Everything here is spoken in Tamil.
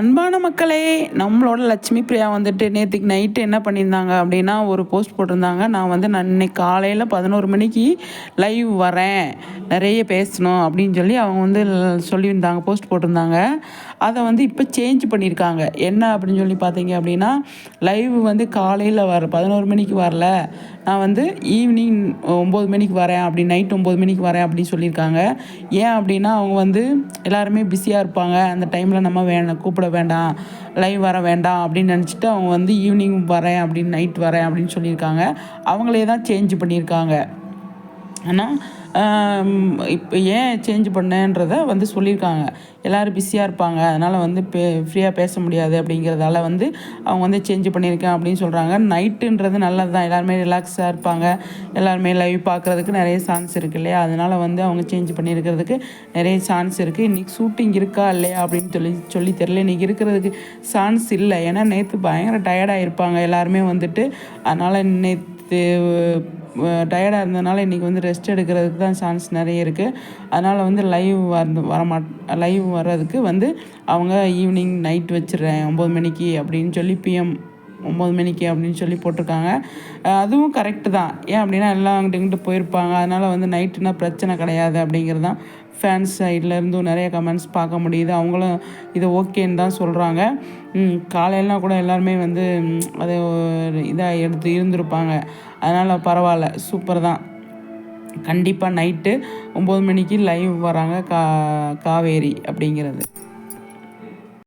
அன்பான மக்களே நம்மளோட லட்சுமி பிரியா வந்துட்டு நேற்றுக்கு நைட்டு என்ன பண்ணியிருந்தாங்க அப்படின்னா ஒரு போஸ்ட் போட்டிருந்தாங்க. நான் வந்து நான் இன்னைக்கு காலையில் பதினோரு மணிக்கு லைவ் வரேன். நிறைய பேசணும் அப்படின்னு சொல்லி அவங்க வந்து சொல்லியிருந்தாங்க போஸ்ட் போட்டிருந்தாங்க. அதை வந்து இப்போ சேஞ்ச் பண்ணியிருக்காங்க. என்ன அப்படின்னு சொல்லி பார்த்தீங்க அப்படின்னா லைவ் வந்து காலையில் வர பதினோரு மணிக்கு வரல. நான் வந்து ஈவினிங் ஒம்பது மணிக்கு வரேன் அப்படி நைட் ஒம்பது மணிக்கு வரேன் அப்படின்னு சொல்லியிருக்காங்க. ஏன் அப்படின்னா அவங்க வந்து எல்லாருமே பிஸியாக இருப்பாங்க. அந்த டைமில் நம்ம வேணும் கூப்பிட வேண்டாம் லைவ் வர வேண்டாம் அப்படின்னு நினச்சிட்டு அவங்க வந்து ஈவினிங் வரேன் அப்படின்னு நைட் வரேன் அப்படின்னு சொல்லியிருக்காங்க. அவங்களே தான் சேஞ்ச் பண்ணியிருக்காங்க. ஆனால் இப்போ ஏன் சேஞ்ச் பண்ணேன்றத வந்து சொல்லியிருக்காங்க. எல்லோரும் பிஸியாக இருப்பாங்க. அதனால் வந்து பே ஃப்ரீயாக பேச முடியாது அப்படிங்கிறதால வந்து அவங்க வந்து சேஞ்ச் பண்ணியிருக்கேன் அப்படின்னு சொல்கிறாங்க நைட்டுன்றது நல்லது தான் எல்லாருமே ரிலாக்ஸாக இருப்பாங்க. எல்லாருமே லைவ் பார்க்குறதுக்கு நிறைய சான்ஸ் இருக்குது இல்லையா? அதனால் வந்து அவங்க சேஞ்ச் பண்ணியிருக்கிறதுக்கு நிறைய சான்ஸ் இருக்குது இன்றைக்கி ஷூட்டிங் இருக்கா இல்லையா அப்படின்னு சொல்லி சொல்லி தெரில இன்றைக்கி இருக்கிறதுக்கு சான்ஸ் இல்லை. ஏன்னா நேற்று பயங்கர டயர்டாக இருப்பாங்க. எல்லாருமே வந்துட்டு. அதனால் நேற்று டயர்டாக இருந்ததுனால இன்றைக்கி வந்து ரெஸ்ட் எடுக்கிறதுக்கு தான் சான்ஸ் நிறைய இருக்குது அதனால் வந்து லைவ் வந்து வரமாட் லைவ் வர்றதுக்கு வந்து அவங்க ஈவினிங் நைட் வச்சிடுறேன் ஒம்பது மணிக்கு அப்படின்னு சொல்லி பிஎம் ஒம்பது மணிக்கு அப்படின்னு சொல்லி போட்டிருக்காங்க. அதுவும் கரெக்டு தான். ஏன் அப்படின்னா எல்லாம் அங்கிட்டு இங்கிட்டு போயிருப்பாங்க. அதனால் வந்து நைட்டுனா பிரச்சனை கிடையாது அப்படிங்கிறது தான் ஃபேன்ஸ் சைட்லேருந்தும் நிறைய கமெண்ட்ஸ் பார்க்க முடியுது. அவங்களும் இது ஓகேன்னு தான் சொல்கிறாங்க காலையிலாம் கூட எல்லாருமே வந்து அதை இதாக எடுத்து இருந்திருப்பாங்க. அதனால் பரவாயில்ல சூப்பர் தான். கண்டிப்பாக நைட்டு ஒம்பது மணிக்கு லைவ் வராங்க கா காவேரி அப்படிங்கிறது.